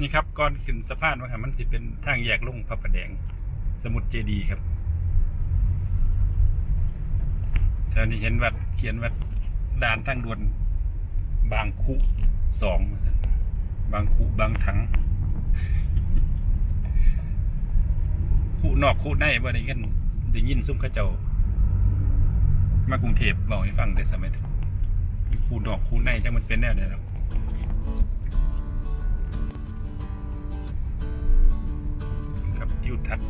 นี่ครับก่อนขึ้นสะพานว่าครับมันสิเป็นทางแยกลงพระประแดง สมุทรเจดีครับแถวนี้เห็นวัดเขียนวัดด่านทางด่วน บางคุสองบางคุบางถังคุนอกคุในว่าได้ยินได้ยินซุ่มข้าเจ้ามากรุงเทพบอกให้ฟังแต่สมัยเด็กคูนอกคูในจังมันเป็นแน่เลยครับ ครับทิวทัศน์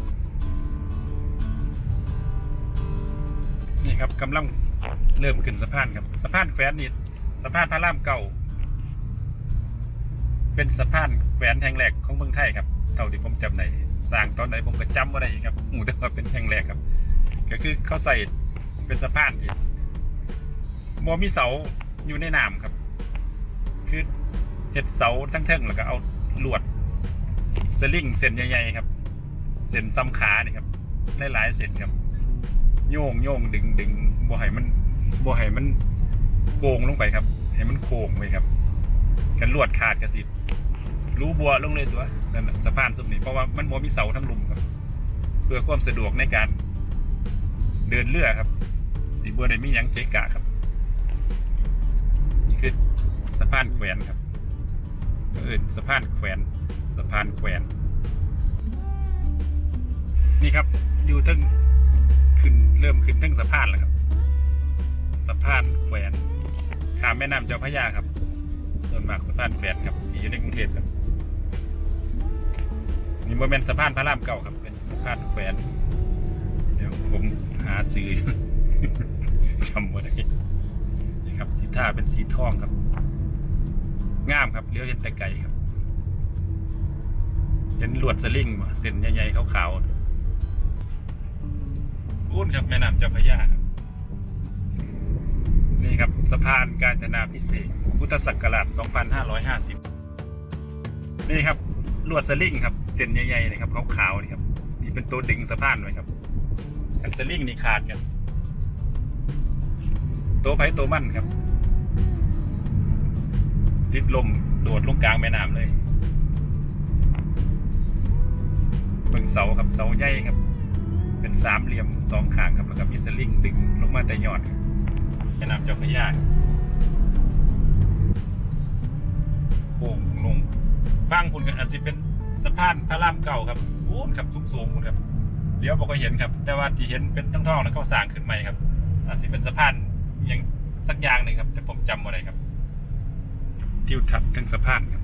นี่ครับกำลังเริ่มขึ้นสะพานครับสะพานแขวนนี่สะพานพระรามเก่า เป็นสะพานแขวนแห่งแรกของเมืองไทยครับเท่าที่ผมจำได้สร้างตอนไหนผมก็จำว่าได้ครับหูแต่ว่าเป็นแห่งแรกครับ ก็คือเขาใส่เป็นสะพานที่บ่มีเสาอยู่ในน้ำครับ คือเห็ดเสาทั้งเทิงแล้วก็เอาลวดสลิงเส้นใหญ่ๆครับ เส้นซ้ำขานี่ครับหลายเส้นครับ โยงโยงดึงดึงบ่ให้มันบ่ให้มันโกงลงไปครับ ให้มันโค้งไปครับกันลวดขาดกระสิรู้บัวลงเลยตัวนั่นน่ะสะพานสุมนี่เพราะว่ามันบ่มีเสาทั้งลุมครับ เพื่อความสะดวกในการ เดินเรือครับสีบัวได้มียังเกกะครับ นี่คือสะพานแขวนครับเออสะพานแขวนสะพานแขวน นี่ครับอยู่ทั้งขึ้นเริ่มขึ้นทั้งสะพานแล้วครับสะพานแขวนข้ามแม่น้ำเจ้าพระยาครับส่วนมากสะพานแขวนครับที่อยู่ในกรุงเทพครับนี่โมเมนสะพานพระรามเก่าครับ เป็นสะพานแขวนเดี๋ยวผมหาซื้อจำว่ได้นี่ครับสีท่าเป็นสีทองครับ งามครับเลี้ยวเห็นแต่ไกลครับเห็นลวดสลิงเส้นใหญ่ๆขาวๆ อุ้นครับแม่น้ำเจ้าพระยาครับนี่ครับสะพานกาญจนาพิเศษพุทธศักราช 2550 นี่ครับลวดสลิงครับเส้นใหญ่ๆนะครับขาวๆนี่ครับนี่เป็นตัวดึงสะพานไว้ครับกันสลิงนี่ขาดกันตัวไผ่ตัวมั่นครับ ติดลมโดดลงกลางแม่น้ำเลยเบิ่งเสาครับเสาใหญ่ครับ สามเหลี่ยมสองข้างครับแล้วก็มีสลิงดึงลงมาแต่ยอดครับแม่น้ำเจ้าพระยาโค้งลงฟังคุณกันอาจจะเป็นสะพานพระรามเก่าครับโอ้ครับสูงสูงคุณครับเดี๋ยวบอกก็เห็นครับ แต่ว่าที่เห็นเป็นทั้งท่องแล้วก็สร้างขึ้นใหม่ครับอาจจะเป็นสะพานยังสักอย่างหนึ่งครับ แต่ผมจำอะไรครับทิวทัศน์ทั้งสะพานครับ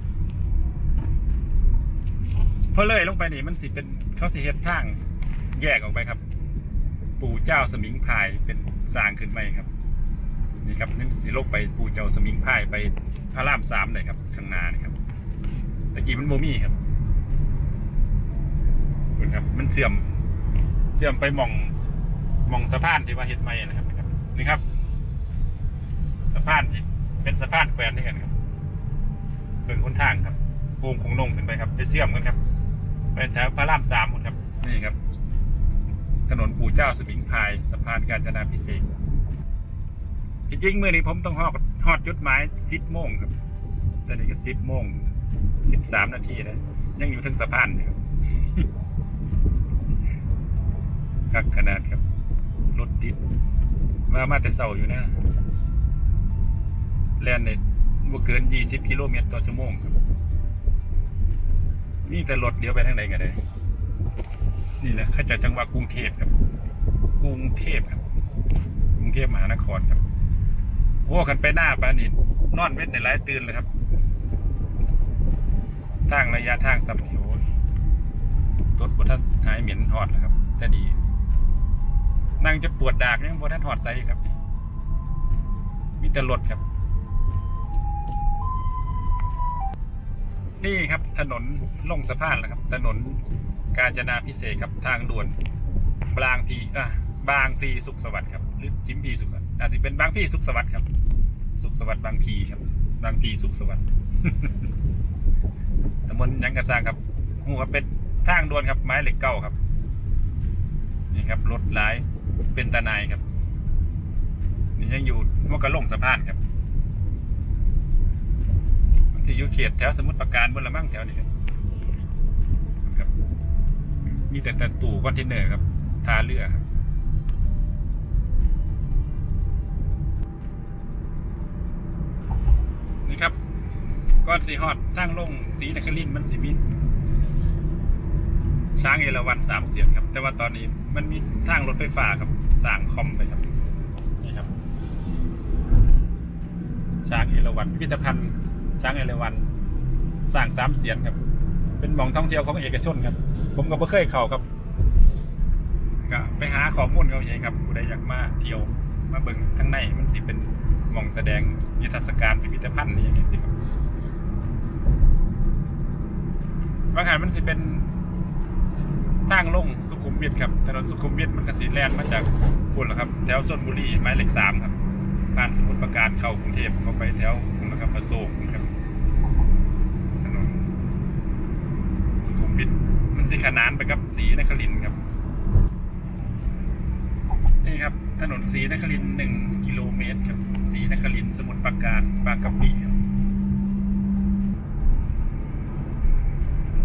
พอเลยลงไปนี่มันสิเป็นเขาสิเฮ็ดทาง แยกออกไปครับ ปู่เจ้าสมิงพายเป็นสร้างขึ้นใหม่ครับ นี่ครับนั่นสิลงไปปู่เจ้าสมิงพายไปพระรามสามเลยครับข้างหน้านี่ครับตะกี้มันโมมี่ครับคุณครับ มันเสื่อมเสื่อมไปมองมองสะพานที่ว่าเฮ็ดใหม่นะครับนี่ครับสะพานที่เป็นสะพานแขวนด้วยกันครับเป็นคนทางครับโค้งคงลงขึ้นไปครับ ไปเชื่อมกันครับ ไปแถวพระรามสามครับ นี่ครับ ถนนปู่เจ้าสมิงพายสะพานกาญจนาพิเศษจริงๆเมื่อนี้ผมต้องหอดหอดจุดหมายสิบโมงครับแต่นี่ก็สิบโมงสิบสามนาทีนะยังอยู่ถึงสะพานอยู่ครับกักขนาดครับรถติดมามาแต่เสาอยู่นะแลนในบ่เกิน20กิโลเมตรต่อชั่วโมงครับนี่แต่รถเลี้ยวไปทางไหนกันเลย นี่แหละข้าจากจังหวัดกรุงเทพครับ กรุงเทพครับ กรุงเทพมหานครครับโอ้กันไปหน้าปานนี่นอนเว้นในหลายตื่นเลยครับทางระยะทางสับหิวรถบท่านหายเหม็นหอดแล้วครับแต่ดีนั่งจะปวดดากยังบท่านหอดใส่ครับมีแต่รถครับ นี่ครับถนนลงสะพานแล้วครับ ถนนกาญจนาพิเศษครับทางด่วนบางพีอะบางพีสุขสวัสดิ์ครับหรือจิมพีสุขสวัสดิ์อาจจะเป็นบางพีสุขสวัสดิ์ครับ สุขสวัสดิ์บางพีครับ บางพีสุขสวัสดิ์ตำบลยังกระซางครับหัวเป็นทางด่วนครับ ไม้เหล็กเก้าครับนี่ครับรถหลายเป็นตานายครับนี่ยังอยู่หัวกระลงสะพานครับ ที่ อยู่เขตแถวสมุทรปราการบนละมั่งแถวนี้ครับ มีแต่แต่ตู้คอนเทนเนอร์ครับท่าเรือครับนี่ครับก้อนสีฮอดทางลงสีนครินทร์มันสีมีช้างเอราวัณสามเสียนครับ แต่ว่าตอนนี้มันมีทางรถไฟฟ้าครับสร้างคอมไปครับนี่ครับช้างเอราวัณพิพิธภัณฑ์ ช้างเอราวัณสร้างสามเสียนครับ เป็นหมองท่องเที่ยวของเอกชนครับ ผมก็ไม่เคยเข้าครับก็ไปหาข้อมูลเขาเองครับผู้ใดอยากมาเที่ยวมาเบิ่งข้างในมันสิเป็นหมองแสดงนิทรรศการพิพิธภัณฑ์นี่อย่างนี้สิครับบางหันมันสิเป็นทางลงสุขุมวิทครับถนนสุขุมวิทมันก็สีแลนมาจากพุ่นแหละครับแถวชนบุรีหมายเลขสามครับผ่านสมุทรปราการเข้ากรุงเทพเข้าไปแถวพุ่นแหละครับพระโศกครับถนน สุขุมวิทมันสิขนานไปกับสีนครินครับ นี่ครับ ถนนสีนครินหนึ่งกิโลเมตรครับสีนครินสมุทรปราการบางกะปิครับ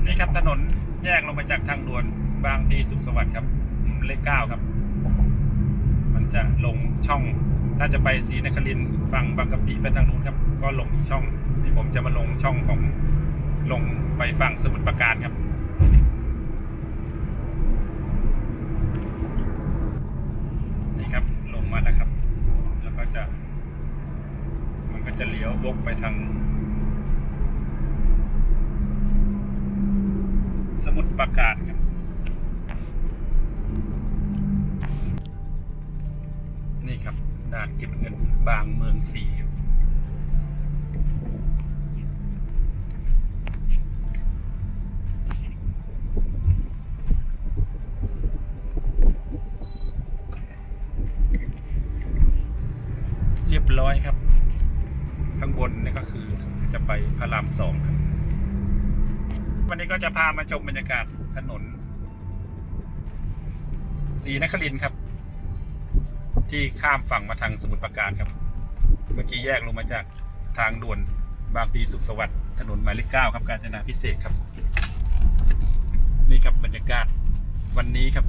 นี่ครับถนนแยกลงมาจากทางด่วนบางพีสุขสวัสดิ์ครับเลขเก้าครับ มันจะลงช่อง ถ้าจะไปสีนครินฝั่งบางกะปิไปทางนู้นครับ ก็ลงอีกช่องที่ผมจะมาลงช่องของลง ไปฝั่งสมุทรปราการครับนี่ครับลงมาแล้วครับ แล้วก็จะ มันก็จะเลี้ยววกไปทาง สมุทรปราการครับนี่ครับด่านเก็บเงินบางเมืองสี่ครับ ร้อยครับ ข้างบนนี่ก็คือจะไปพระรามสองครับ วันนี้ก็จะพามาชมบรรยากาศถนนศรีนครินครับ ที่ข้ามฝั่งมาทางสมุทรปราการครับ เมื่อกี้แยกลงมาจากทางด่วนบางพลีสุขสวัสดิ์ถนนหมายเลขเก้าครับ การจนาพิเศษครับ นี่ครับบรรยากาศวันนี้ครับ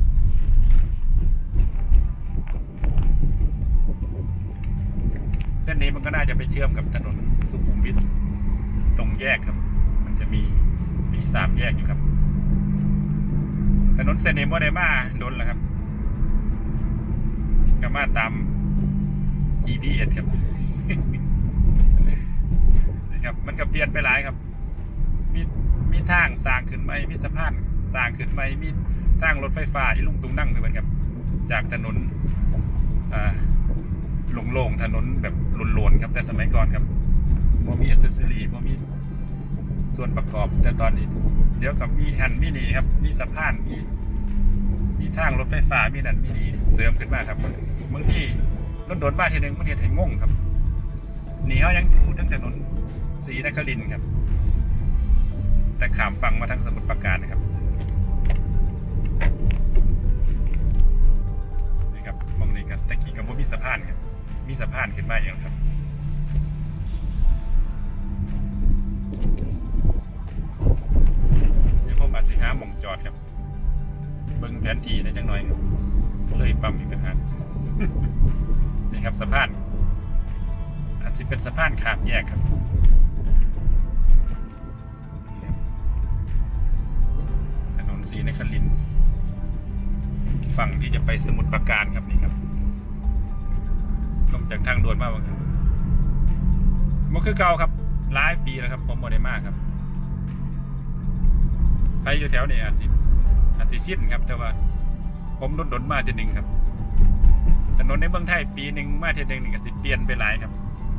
เส้นนี้มันก็น่าจะไปเชื่อมกับถนนสุขุมวิทตรงแยกครับ มันจะมีมีสามแยกอยู่ครับ ถนนเส้นนี้โมเดมาโดนแล้วครับก็มาตาม GPS ครับนะครับ มันก็เปลี่ยนไปหลายครับ มีมีทางสร้างขึ้นไหมมีสะพานสร้างขึ้นไหมมีทางรถไฟฟ้าอีลุงตุงนั่งด้วยกันครับ จากถนนอ่าโล่งถนนแบบ โลนๆครับแต่สมัยก่อนครับพอมีอัซเซอรี่มีส่วนประกอบ แต่ตอนนี้เดี๋ยวกับมีหันด์มีนีครับมีสะพานมีมีทางรถไฟฟ้ามีนั่นมีนี่เสริมขึ้นมาครับบางทีรถโดนบ้านทีหนึ่งบางทีถึงงงครับหนีเขายังอยู่ทั้งถนนศรีนครินครับ แต่ขามฟังมาทางสมุทรปราการนะครับนี่ครับมองนี่กันตะกี้กับว่ามีสะพานครับ มีสะพานขึ้นมาอย่างครับเดี๋ยวผมอาจจะหาหมองจอดครับ เบิ้งแผนที่ได้จังหน่อยครับ เลยปั๊มอีกนะฮะนี่ครับสะพานอาจจะเป็นสะพานขามแยกครับถนนศรีนครินฝั่งที่จะไปสมุทรปราการครับนี่ครับ จากทางด่วนมาบ้างครับมันคือเก่าครับหลายปีแล้วครับผมโมเดมากครับไปอยู่แถวนี้อาจสิอาจสิสิ้นครับ แต่ว่า ผมโดนดนมาทีหนึ่งครับถนนในเมืองไทยปีหนึ่งมาทีหนึ่งนี่ก็สิเปลี่ยนไปหลายครับ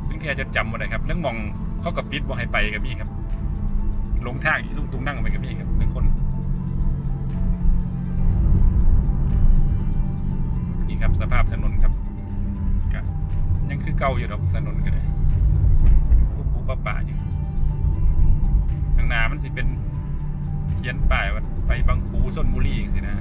ซึ่งที่อาจจะจำมาได้ครับเรื่องมองเขากับปิดบ่ให้ไปกับพี่ครับลงทางลุงตุงนั่งไปกับพี่ครับเป็นคนนี่ครับสภาพถนน เก่าอยู่ดอกถนนก็ได้ปุ๊บปุ๊บปะปะอยู่ข้างหน้ามันสิเป็นเขียนป้ายว่าไปบางปูส้นบุรีอย่างสินะ